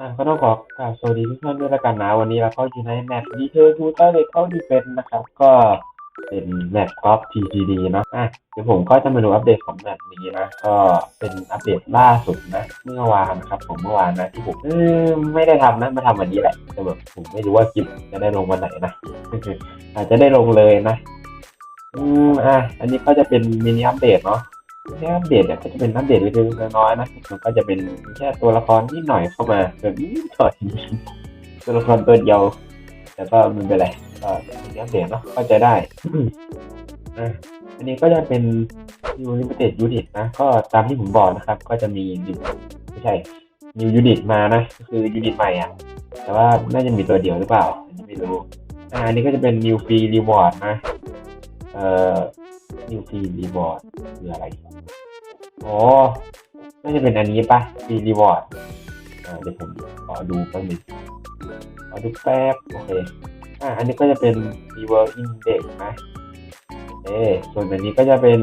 อะก็ต้องขอกราบสวัสดีทุกท่านด้วยละกันนะวันนี้เราก็อยู่ในแมตช์ดีเทอร์ทูเตอร์เลเข้าดีเฟนนะครับ ก็เป็นแมตช์กอล์ฟ TGD เนะอะเดี๋ยวผมก็จะมาดูอัปเดตของแมตช์นี้นะ ก็เป็นอัปเดตล่าสุดนะ เมื่อวานนะครับผมเมื่อวานนะที่ผมเออไม่ได้ทำนะมาทำวันนี้แหละแต่แบบผมไม่รู้ว่าคลิปจะได้ลงวันไหนนะอาจจะได้ลงเลยนะ อืมอะอันนี้ก็จะเป็นมินิอัปเดตเนาะ แค่อัปเดตเนี่ยก็จะเป็นอัปเดตเล็กๆน้อยๆนะมันก็จะเป็นแค่ตัวละครนิดหน่อยเข้ามาแบบนี้ถอดตัวละครตัวเดียวแต่ก็ไมันเป็นไรก็เป็นอัปเดตเนาะเข้าใจได้อะอันนี้ก็จะเป็น New Limited Unit นะ ก็ตามที่ผมบอกนะครับ ก็จะมีไม่ใช่ New Unit มานะก็คือยูนิตใหม่อะแต่ว่าน่าจะมีตัวเดียวหรือเปล่าไม่รู้อันนี้ก็จะเป็น New Free Reward นะเอ่อ New Free Reward คืออะไรอ๋อน่าจะเป็นอันนี้ปะฟรีรีวอร์ดเดี๋ยวผมขอดูแป๊บนึงขอดูแป๊บโอเคอ่าอันนี้ก็จะเป็น Reward Index นะเออส่วนอันนี้ก็จะเป็น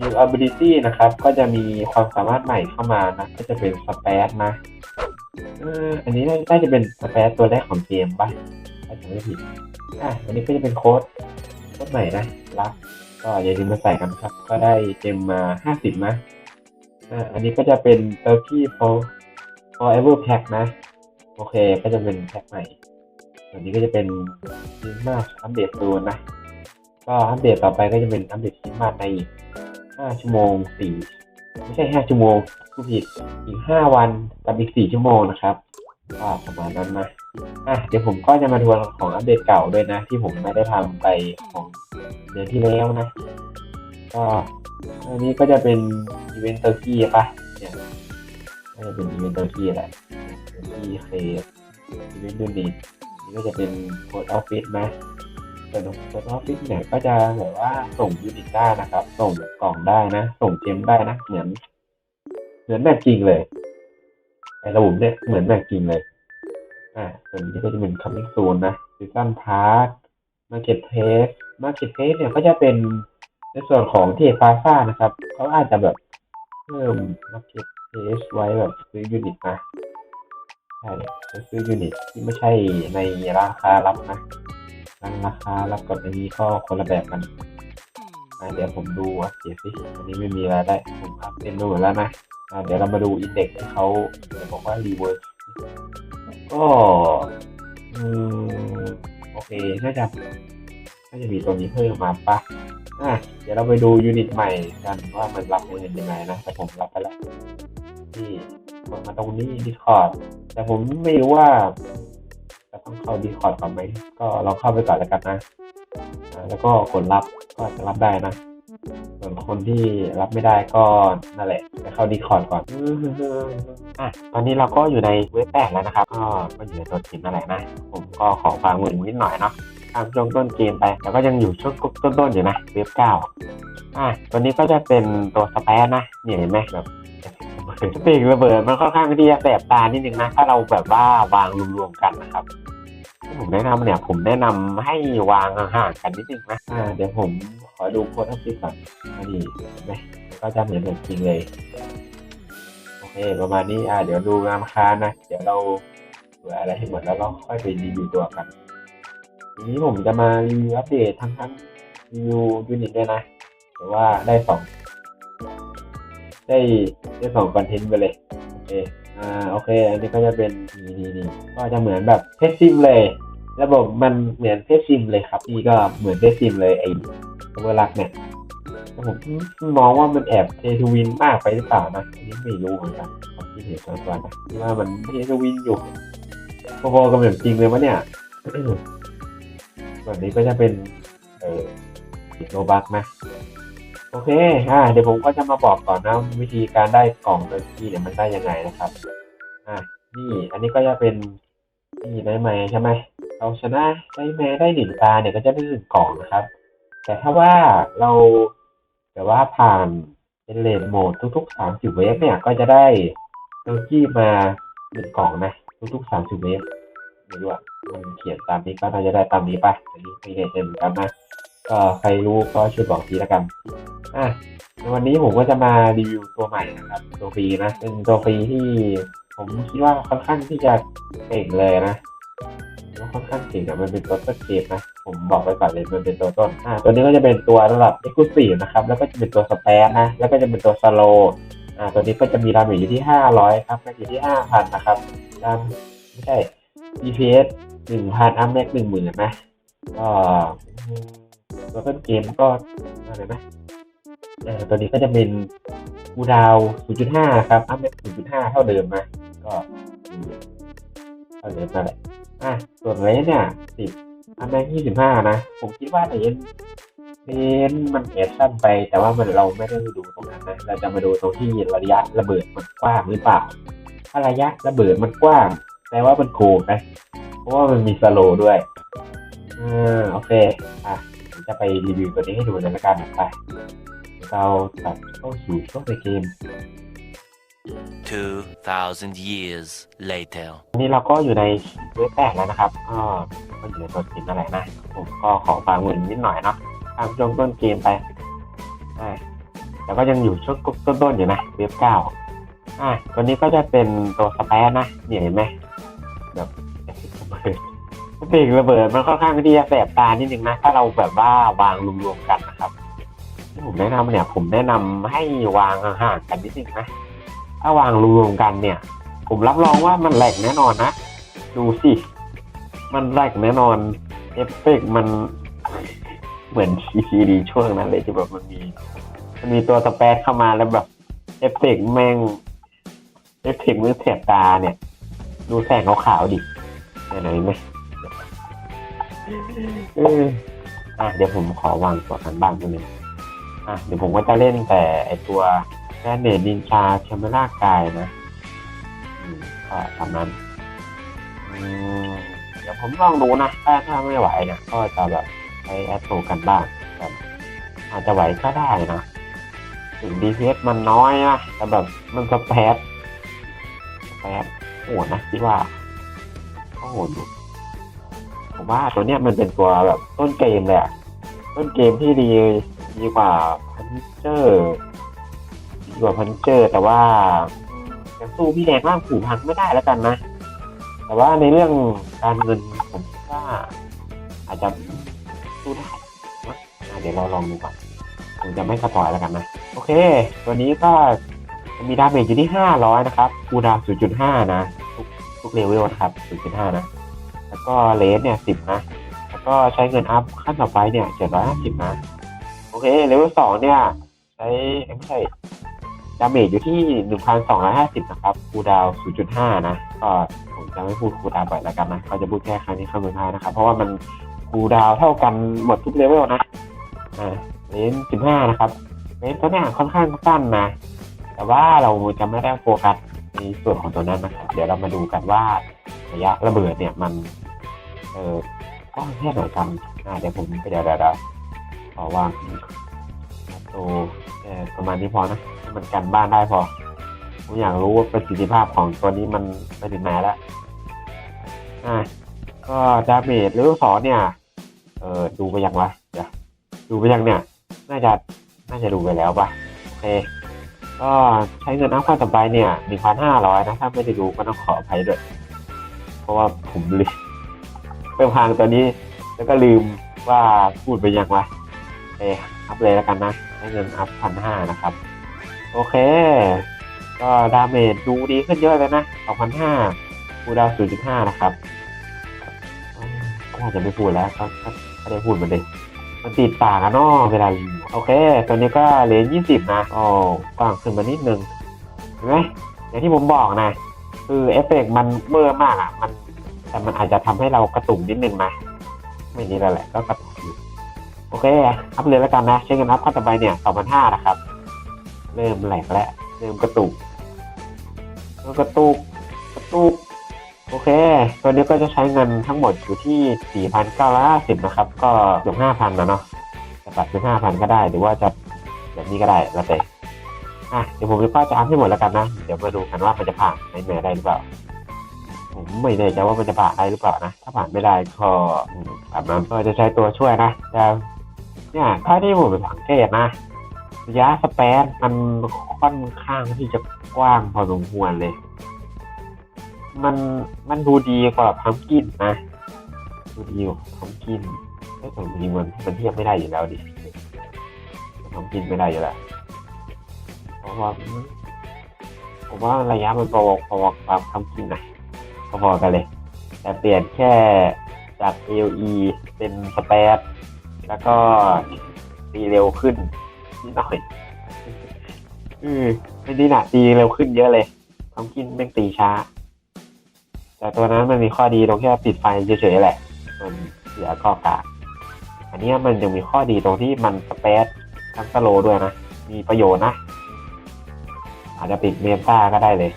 New Ability นะครับ ก็จะมีความสามารถใหม่เข้ามานะ ก็จะเป็น Spat นะอออันนี้น่าจะเป็น Spat ตัวแรกของเกมปะถ้าจำไม่ผิดอะอันนี้ก็จะเป็นโค้ดโค้ดใหม่นะรัก ก็อย่าลืมมาใส่กันครับ ก็ได้เกมมา50นะอ่าอันนี้ก็จะเป็น Turkey for Forever Pack นะ โอเค ก็จะเป็นแพ็คใหม่อันนี้ก็จะเป็นคริสต์มาอัปเดตโซนนะ ก็อัปเดตต่อไปก็จะเป็นอัปเดตคริสต์มาในอีก5ชั่วโมง4ไม่ใช่5ชั่วโมงผู้ผิดอีก5วันกับอีก4ชั่วโมงนะครับ ก็ประมาณนั้นนะอะเดี๋ยวผมก็จะมาทวนของอัปเดตเก่าด้วยนะ ที่ผมไม่ได้ทำไปของเดือนที่แล้วนะ ก็อันนี้ก็จะเป็นอีเวนต์เตอร์กี้ปะเนี่ยน่าจะเป็นอีเวนต์เตอร์กี้แหละเตอร์กี้เคอีเวนต์ดูนิตนี่ก็จะเป็นโค้ดออฟฟิศนะส่โค้ดออฟฟิศเนี่ยก็จะแบบว่าส่งยูนิตได้นะครับ ส่งกล่องได้นะ ส่งเกมได้นะ เหมือนเหมือนแบบจริงเลย ไอระบบเนี่ยเหมือนแบบจริงเลย อ่าส่วนนี้ก็จะเป็น coming soon นะ season pass market place market place เนี่ยก็จะเป็นในส่วนของที่ฟาซ่านะครับ เขาอาจจะแบบเพิ่ม market place ไว้แบบซื้อยูนิตนะใช่ซื้อยูนิตที่ไม่ใช่ในราคารับนะราคารับกับอันนี้ก็คนละแบบกันเดี๋ยวผมดูอะเดี๋ยสิอันนี้ไม่มีอะไรได้ผมอัพเต็มไปหมดแล้วนะ อะเดี๋ยวเรามาดูอินเด็กที่เขาบอกว่ารีเวิร์สก็อืมโอเคน่าจะน่าจะมีตัวนี้เพิ่มมาปะอะเดี๋ยวเราไปดูยูนิตใหม่กันว่ามันรับเงินยังไงนะแต่ผมรับไปแล้วที่กดมาตรงนี้ Discord แต่ผมไม่รู้ว่าจะต้องเข้า Discord ก่อนไหมก็ลองเข้าไปก่อนแล้วกันนะ แล้วก็กดรับก็จะรับได้นะ ส่วนคนที่รับไม่ได้ก็นั่นแหละไปเข้า Discord ก่อนอะตอนนี้เราก็อยู่ในเว็บแปดแล้วนะครับ ก็ก็อยู่ในตัวทีมนั่นแหละนะ ผมก็ขอความหมุนนิดหน่อยเนาะทำช่วงต้นเกมไป แล้วก็ยังอยู่ช่วงต้นๆอยู่นะเวฟเก้าอะตัวนี้ก็จะเป็นตัวสเปซนะเนี่ยเห็นไหมแบบสปีกระเบิดมันค่อนข้างที่จะแสบตานิดนึงนะ ถ้าเราแบบว่าวางรวมๆกันนะครับที่ ผมแนะนำเนี่ย ผมแนะนำให้วางห่างๆกันนิดนึงนะอ่าเดี๋ยวผมขอดูโค้ดอัพฟิกก่อนอันนี้เห็นไหมก็จะเหมือนแบบจริงเลยโอเคประมาณนี้อ่าเดี๋ยวดูงามค้านนะเดี๋ยวเราเผื่ออะไรให้หมดแล้วก็ค่อยไปรีวิวตัวกันทีนี้ผมจะมารีวิวอัปเดตทั้งทั้งรีวิวยูนิตด้วยนะแต่ว่าได้สองได้ได้สองคอนเทนต์ไปเลยโอเค อ่าโอเค อันนี้ก็จะเป็นนี่นี่นี่ก็จะเหมือนแบบเทสซิมเลย ระบบมันเหมือนเทสซิมเลยครับนี่ก็เหมือนเทสซิมเลยไอ้เวลักเนี่ยผมมองว่ามันแอบเททูวินมากไปหรือเปล่านะอันนี้ไม่รู้เหมือนกันความคิดเห็นส่วนตัวนะว่ามันเททูวินอยู่พอๆกับแบบจริงเลยวะเนี่ยส่วนนี้ก็จะเป็นเออโลบักนะ โอเค อ่า เดี๋ยวผมก็จะมาบอกก่อนนะ วิธีการได้กล่องเตอร์กี้เนี่ยมันได้ยังไงนะครับ อ่า นี่ อันนี้ก็จะเป็นนี่ได้ไหมใช่ไหมเราชนะได้แม้ได้หนึ่งตาเนี่ยก็จะได้หนึ่งกล่องนะครับ แต่ถ้าว่าเราแต่ว่าผ่านเป็นเลนโหมดทุกๆสามสิบเวฟเนี่ยก็จะได้เตอร์กี้มาหนึ่งกล่องนะทุกๆสามสิบเวฟไม่รู้ว่ามันเขียนตามนี้ก็น่าจะได้ตามนี้ป่ะอันนี้ไม่แน่ใจเหมือนกันนะก็ใครรู้ก็ช่วยบอกทีละกัน อะในวันนี้ผมก็จะมารีวิวตัวใหม่นะครับ ตัวฟรีนะ เป็นตัวฟรีที่ผมคิดว่าค่อนข้างที่จะเก่งเลยนะว่าค่อนข้างเก่งอะมันเป็นตัวต้นเกมนะ ผมบอกไปก่อนเลยมันเป็นตัวต้นอ่าตัวนี้ก็จะเป็นตัวระดับ e x c l u s i v e นะครับ แล้วก็จะเป็นตัวสเปซนะ แล้วก็จะเป็นตัวสโลอ่า ตัวนี้ก็จะมีดาเมอยู่ที่ห้าร้อยครับไม่อยู่ที่ห้าพันนะครับดามไม่ใช่ DPS หนึ่งพันอัพแม็กหนึ่งหมื่นนะ ก็อืมตัวต้นเกมก็อะไรนะ ตัวนี้ก็จะเป็นกูดาว 0.5 ครับ อัพแม็ก0.5 เท่าเดิมนะก็เท่าเดิมนั่นแหละอะ ส่วนเลนเนี่ย 10 อัพแม็ก25 นะ ผมคิดว่าเลนเลนมันเอชั่นไป แต่ว่ามันเราไม่ได้ดูตรงนั้นนะ เราจะมาดูตรงที่ระยะระเบิดมันกว้างหรือเปล่า ถ้าระยะระเบิดมันกว้างแปลว่ามันโกงนะ เพราะว่ามันมีสโลด้วยอ่าโอเค อะ จะไปรีวิวตัวนี้ให้ดูเลยละกันไป เราตัดเข้าสู่ช่วงในเกม 2,000 years later. วันนี้เราก็อยู่ในเว็บแรกแล้วนะครับ ก็ก็อยู่ในตัวสกินนั่นแหละนะ ผมก็ขอฟังเงินนิดหน่อยเนาะตามช่วงต้นเกมไปอ่าแต่ก็ยังอยู่ช่วงต้นๆอยู่นะเว็บเก้าอ่าตัวนี้ก็จะเป็นตัวสเปซนะเนี่ยเห็นไหมแบบระเบิดปีกระเบิดมันค่อนข้างที่จะแสบตานิดนึงนะ ถ้าเราแบบว่าวางรวมๆกันนะครับ ที่ผมแนะนำเนี่ย ผมแนะนำให้วางห่างกันนิดนึงนะถ้าวางรวมกันเนี่ย ผมรับรองว่ามันแหลกแน่นอนนะ ดูสิ มันแหลกแน่นอนเอฟเฟกต์มันเหมือน CCD ช่วงนั้นเลยที่แบบมันมี มันมีตัวสเปซเข้ามาแล้วแบบเอฟเฟกต์แม่งเอฟเฟกต์มือเสียบตาเนี่ย ดูแสงขาวๆดิไหนไหมเอออะเดี๋ยวผมขอวางตัวกันบ้างนิดนึง อะเดี๋ยวผมก็จะเล่นแต่ไอตัวแกนเนตนินชาแคมเมรากายนะอืมก็ทำนั้นอืมเดี๋ยวผมลองดูนะ ถ้าถ้าไม่ไหวเนี่ยก็จะแบบใช้แอดโซกันบ้างแต่อาจจะไหวก็ได้นะถึง DPS มันน้อยนะแต่แบบมันสเปซสเปซโหดนะคิดว่าก็โหดอยู่ผมว่าตัวเนี้ยมันเป็นตัวแบบต้นเกมเลยอะต้นเกมที่ดี ดีกว่าพันเจอร์ดีกว่าพันเจอร์แต่ว่ายังสู้พี่แดงร่างผูพังไม่ได้แล้วกันนะ แต่ว่าในเรื่องการเงินผมว่าอาจจะสู้ได้นะอะเดี๋ยวเราลองดูก่อนผมจะไม่สปอยแล้วกันนะ โอเค ตัวนี้ก็มีดาเมจอยู่ที่ 500 นะครับคูดาว 0.5 นะ ทุกทุกเลเวลนะครับ 0.5 นะ แล้วก็เลสเนี่ย 10 นะ แล้วก็ใช้เงินอัพขั้นต่อไปเนี่ย 750 นะโอ เคเลเวล2เนี่ย ใช้ไม่ใช่ดาเมจอยู่ที่1,250นะครับคูดาว0.5นย์จุดห้านะ ก็ผมจะไม่พูดคูดาวบ่อยแล้วกันนะเขาจะพูดแค่ครั้งนี้ครั้งสุดท้ายนะครับ เพราะว่ามันคูดาวเท่ากันหมดทุกเลเวลนะ อ่าเลน15นะครับเลนตัวเนี้ยค่อนข้างสั้นนะ แต่ว่าเราจะไม่ได้โฟกัสในส่วนของตัวนั้นนะครับ เดี๋ยวเรามาดูกันว่าระยะระเบิดเนี่ยมัน เออกว้างแค่ไหนกันอ่าเดี๋ยวผมไปเดี๋ยวเดี๋ยว อวางตัวประมาณนี้พอนะมันกันบ้านได้พอผมอยากรู้ว่าประสิทธิภาพของตัวนี้มันไปถึงไหนแล้วอ่าก็ดาเมจหรือสองเนี่ย เออดูไปยังวะเดี๋ยวดูไปยังเนี่ย น่าจะน่าจะดูไปแล้วปะโอเค ก็ใช้เงินอัพขั้นต่อไปเนี่ยหนึ่งพันห้าร้อยนะถ้าไม่ได้ดูก็ต้องขออภัยด้วย เพราะว่าผมลืมเพิ่มพางตัวนี้ แล้วก็ลืมว่าพูดไปยังวะ อัพเลยแล้วกันนะใช้เงินอัพพันห้านะครับ โอเค ก็ดาเมจดูดีขึ้นเยอะเลยนะสองพันห้าคูดาวศูนย์จุดห้านะครับก็อาจจะไม่พูดแล้วก็ก็ได้พูดมันเลยมันติดปากอะเนาะเวลาโอเคตัวนี้ก็เลนยี่สิบนะโอ้กว้างขึ้นมานิดนึงเห็นไหมอย่างที่ผมบอกนะ คือเอฟเฟกต์มันเมื่อมากอะมันแต่มันอาจจะทำให้เรากระตุกนิดนึงนะไม่นี่แล้วแหละก็กระตุกอยู่ โอเค อัพเลยแล้วกันนะ ใช้เงินอัพขั้นต่อไปเนี่ยสองพันห้านะครับ เริ่มแหลกแล้ว เริ่มกระตุกเริ่มกระตุก กระตุก โอเค ตัวนี้ก็จะใช้เงินทั้งหมดอยู่ที่4,950นะครับ ก็เกือบ5,000นะเนาะจะตัดเป็น5,000ก็ได้ หรือว่าจะแบบนี้ก็ได้แล้วแต่อะเดี๋ยวผมก็จะอัพให้หมดแล้วกันนะ เดี๋ยวมาดูกันว่ามันจะผ่านในแม่ได้หรือเปล่า ผมไม่แน่ใจว่ามันจะผ่านได้หรือเปล่านะ ถ้าผ่านไม่ได้ก็อืมแบบนั้นก็จะใช้ตัวช่วยนะแต่ เนี่ยถ้าที่ผมสังเกตนะระยะสเปนมันค่อนข้างที่จะกว้างพอสมควรเลย มันมันดูดีกว่าพัมกินนะ ดูดีกว่าพัมกินแต่ผมจริงมันมันเทียบไม่ได้อยู่แล้วดิพัมกินไม่ได้อยู่แล้วเพราะว่าผมว่าระยะมันพอพอกับพัมกินนะพอๆกันเลย แต่เปลี่ยนแค่จาก AOE เป็นสเปซ แล้วก็ตีเร็วขึ้นนิดหน่อยอือไม่ดีนะตีเร็วขึ้นเยอะเลยทำกินแม่งตีช้า แต่ตัวนั้นมันมีข้อดีตรงที่ว่าปิดไฟเฉยๆแหละ มันเสียข้อกากอันเนี้ยมันยังมีข้อดีตรงที่มันสเปซทั้งสโลว์ด้วยนะ มีประโยชน์นะ อาจจะปิดเมตาก็ได้เลย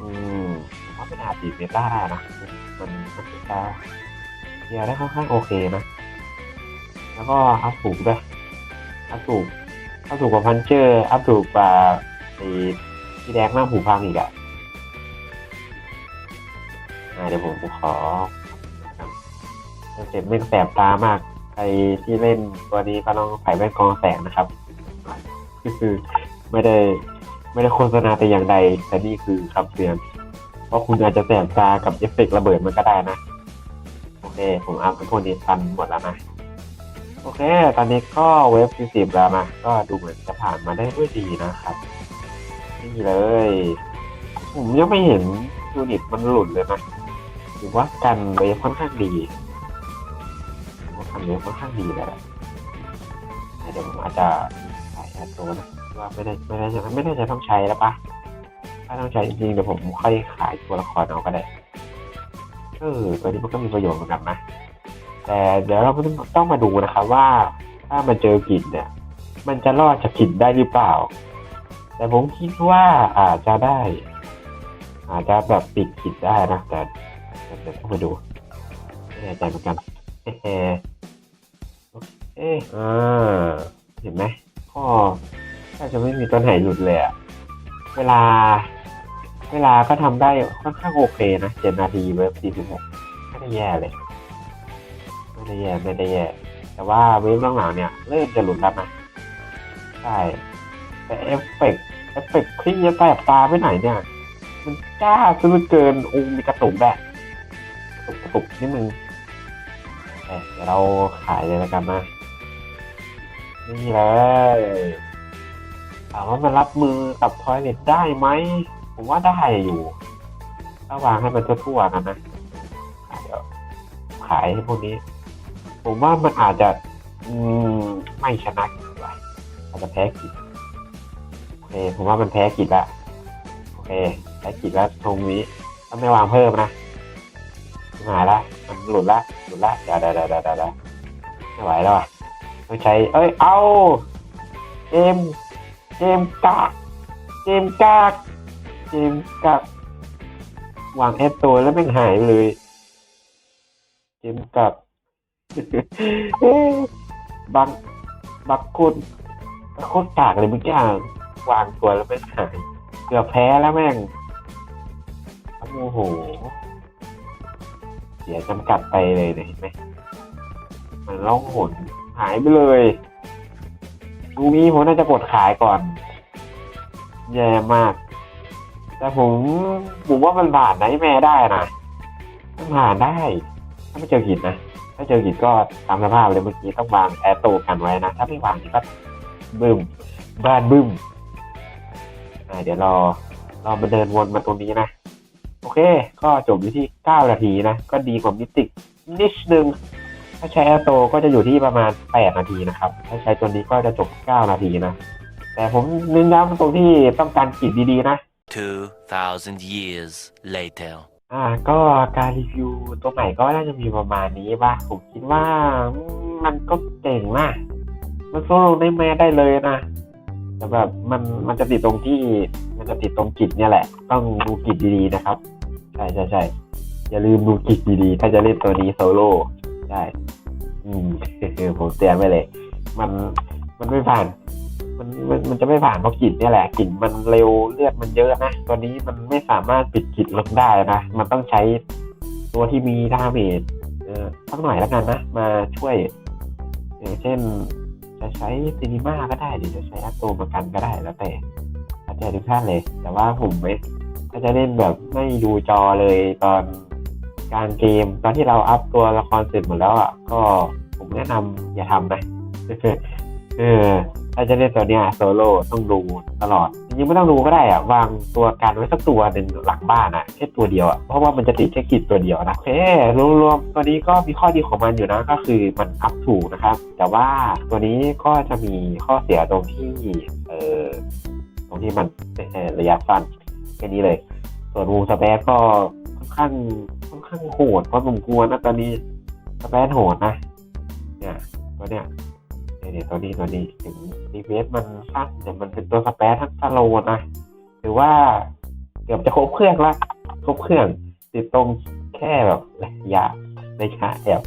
อืมผมว่าไม่น่าปิดเมตาได้นะ มันมันจะเคลียร์ได้ค่อนข้างโอเคนะ แล้วก็อัพถูกด้วยอัพถูกอัพถูกกว่าพันเชอร์อัพถูกกว่าไอ้ที่แดงมากผูพังอีกอะอ่าเดี๋ยวผมขอเจ็บไม่แสบตามากใครที่เล่นตัวนี้ก็ต้องใส่แว่นกรองแสงนะครับคือไม่ได้ไม่ได้โฆษณาแต่อย่างใด แต่นี่คือคำเตือน เพราะคุณอาจจะแสบตากับเอฟเฟกระเบิดมันก็ได้นะ โอเค ผมอัพเป็นคนนี้ทันหมดแล้วนะ โอเค ตอนนี้ก็เว็บที่สิบแล้วนะก็ดูเหมือนจะผ่านมาได้ด้วยดีนะครับ นี่เลย ผมยังไม่เห็นยูนิตมันหลุดเลยนะถือว่ากันเวฟค่อนข้างดีว่ากันเวฟค่อนข้างดีเลยแหละเดี๋ยวผมอาจจะใส่แอดโตนะว่าไม่ได้ไม่ได้จะไม่ได้จะต้องใช้แล้วปะถ้าต้องใช้จริงๆเดี๋ยวผมค่อยขายตัวละครเอาก็ได้เออตัวนี้มันก็มีประโยชน์เหมือนกันนะ แต่เดี๋ยวเราต้องมาดูนะครับว่าถ้ามันเจอกลิ่นเนี่ย มันจะรอดจากกลิ่นได้หรือเปล่า แต่ผมคิดว่าอาจจะได้ อาจจะแบบปิดกลิ่นได้นะแต่เดี๋ยวต้องมาดูไม่แน่ใจเหมือนกันเฮ้เอ๊ะอ่าเห็นไหมข้อแทบจะไม่มีตัวไหนหลุดเลยอะเวลา เวลาก็ทำได้ค่อนข้างโอเคนะเจ็ดนาทีเว็บสี่สิบหกไม่ได้แย่เลย ไม่ได้แย่ไม่ได้แย่แต่ว่าเว็บหลังๆเนี่ยเริ่มจะหลุดแล้วนะใช่แต่เอฟเฟกต์เอฟเฟกต์คลิกจะแตกตาไปไหนเนี่ย มันจ้าซะเหลือเกินอ้มีกระตุกแบกกระตุกกระตุกนิดนึงแต่เดี๋ยวเราขายเลยแล้วกันนะนี่เลยถามว่ามันรับมือกับทอยเน็ตได้ไหม ผมว่าได้อยู่ถ้าวางให้มันทั่วๆกันนะอะเดี๋ยวขายให้พวกนี้ ผมว่ามันอาจจะ อืมไม่ชนะกิจว่ะอาจจะแพ้กิจโอเค ผมว่ามันแพ้กิจละโอเคแพ้กิจแล้วตรงนี้ต้องไม่วางเพิ่มนะหายละมันหลุดละหลุดละเดี๋ยวเดี๋ยวเดี๋ยวเดี๋ยวเดี๋ยวไม่ไหวแล้วอะต้องใช้ เอ้ยเอาเกมเกมกากเกมกากเกมกากวางแอดตัวแล้วแม่หายเลย เกมกาก เอ๊ะบังบักคุณโคตรกากเลยมื่อกี้อะวางตัวแล้วไม่หายเกือบแพ้แล้วแม่งโอ้โหเสียจำกัดไปเลยเนี่ยเห็นไหมมันร้องหนหายไปเลยดูนี้ผมน่าจะกดขายก่อน แย่มาก แต่ผมผมว่ามันผ่านไนท์แม่ได้นะมันผ่านได้ ถ้าไม่เจอหินนะ ถ้าเจอหินก็ตามสภาพเลยเมื่อกี้ต้องวางแอร์โตกันไว้นะ ถ้าไม่วางนี่ก็บึ้มบ้านบึ้มอ่าเดี๋ยวรอรอมาเดินวนมาตรงนี้นะ โอเค ก็จบอยู่ที่ 9 นาทีนะ ก็ดีกว่ามิติกนิดนึง ถ้าใช้แอร์โตก็จะอยู่ที่ประมาณ 8 นาทีนะครับ ถ้าใช้ตัวนี้ก็จะจบ 9 นาทีนะ แต่ผมเน้นย้ำตรงที่ต้องการกิดดีๆนะ 2,000 years later. อ่าก็การรีวิวตัวใหม่ก็น่าจะมีประมาณนี้ป่ะผมคิดว่ามันก็เก่งมากมันโซโลได้แม่ได้เลยนะแต่แบบมันมันจะติดตรงที่มันจะติดตรงกิจเนี่ยแหละ ต้องดูกิจดีๆนะครับ ใช่ใช่ใช่อย่าลืมดูกิจดีๆ ถ้าจะเล่นตัวนี้โซโล่ใช่อืมผมเตือนไว้เลย มันมันไม่ผ่าน มันมันมันจะไม่ผ่านเพราะกลิ่นเนี่ยแหละกลิ่นมันเร็วเลือดมันเยอะนะตัวนี้มันไม่สามารถปิดกลิ่นลงได้นะมันต้องใช้ตัวที่มีดาเมจเออสักหน่อยแล้วกันนะ มาช่วยอย่างเช่น จะใช้ซีนิมาก็ได้หรือจะใช้อัตโตมากันก็ได้แล้วแต่อาจจะทุกท่านเลย แต่ว่าผมไม่ถ้าจะเล่นแบบไม่ดูจอเลยตอนการเกม ตอนที่เราอัพตัวละครเสร็จหมดแล้วอะก็ผมแนะนำอย่าทำนะเออ ถ้าจะเล่นตัวเนี้ยโซโล่ต้องดูตลอด จริงๆไม่ต้องดูก็ได้อะวางตัวกันไว้สักตัวหนึ่งหลังบ้านอะแค่ตัวเดียวอะเพราะว่ามันจะติดแค่กิจตัวเดียวนะโอเครวมๆตัวนี้ก็มีข้อดีของมันอยู่นะก็คือมันอัพถูกนะครับ แต่ว่าตัวนี้ก็จะมีข้อเสียตรงที่เออตรงที่มันระยะสั้นแค่นี้เลย ส่วนวูสเปซก็ค่อนข้างค่อนข้างโหดพอสมควรนะตอนนี้สเปซโหดนะเนี่ยตัวเนี้ย เนี่ยตัวนี้ตัวนี้ถึง DPS มันสั้นแต่มันเป็นตัวสเปซทั้งสโลนะหรือว่าเกือบจะครบเครื่องละครบเครื่องติดตรงแค่แบบระยะระยะแอบ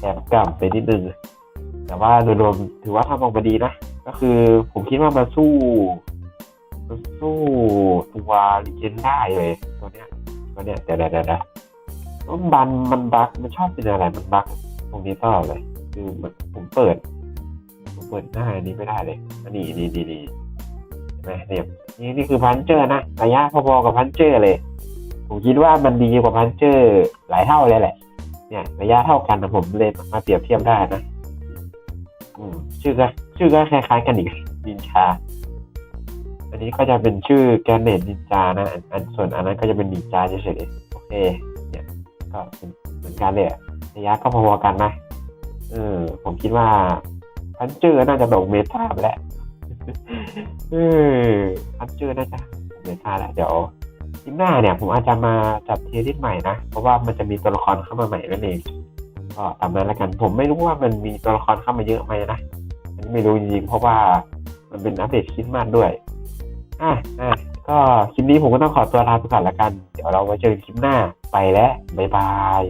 แอบกำไปนิดนึง แต่ว่าโดยรวมถือว่าทำออกมาดีนะ ก็คือผมคิดว่ามันสู้มันสู้ตัวลิเจนได้เลยตัวเนี้ยตัวเนี้ยเดี๋ยวเดี๋ยวเดี๋ยวเดี๋ยวมันบันมันบักมันชอบเป็นอะไรมันบักตรงนี้ตลอดเลย คือมันผมเปิด เปิดหน้าอันนี้ไม่ได้เลยอันนี้นี่นี่นี่เห็นไหมเนี่ยนี่นี่คือพันเจอร์นะระยะพอๆกับพันเจอร์เลย ผมคิดว่ามันดีกว่าพันเจอร์หลายเท่าเลยแหละ เนี่ย ระยะเท่ากันนะผมเลยมาเปรียบเทียบได้นะอืมชื่อก็ชื่อก็คล้ายๆกันอีกนินชา อันนี้ก็จะเป็นชื่อแกนเนตนินจานะอันส่วนอันนั้นก็จะเป็นนินจาเฉยๆโอเค เนี่ย ก็เป็นเหมือนกันเลยอะระยะก็พอๆกันนะเออผมคิดว่า พันเจอร์น่าจะตกเมตาไปแล้วเออพันเจอร์น่าจะเมตาแหละเดี๋ยวคลิปหน้าเนี่ย ผมอาจจะมาจับเทสลิสใหม่นะ เพราะว่ามันจะมีตัวละครเข้ามาใหม่นั่นเองก็ตามนั้นแล้วกัน ผมไม่รู้ว่ามันมีตัวละครเข้ามาเยอะไหมนะอันนี้ไม่รู้จริงเพราะว่ามันเป็นอัปเดตคริดมากด้วย อะอะก็คลิปนี้ผมก็ต้องขอตัวลาไปก่อนละกัน เดี๋ยวเราไว้เจอกันคลิปหน้าไปแล้ว บ๊ายบาย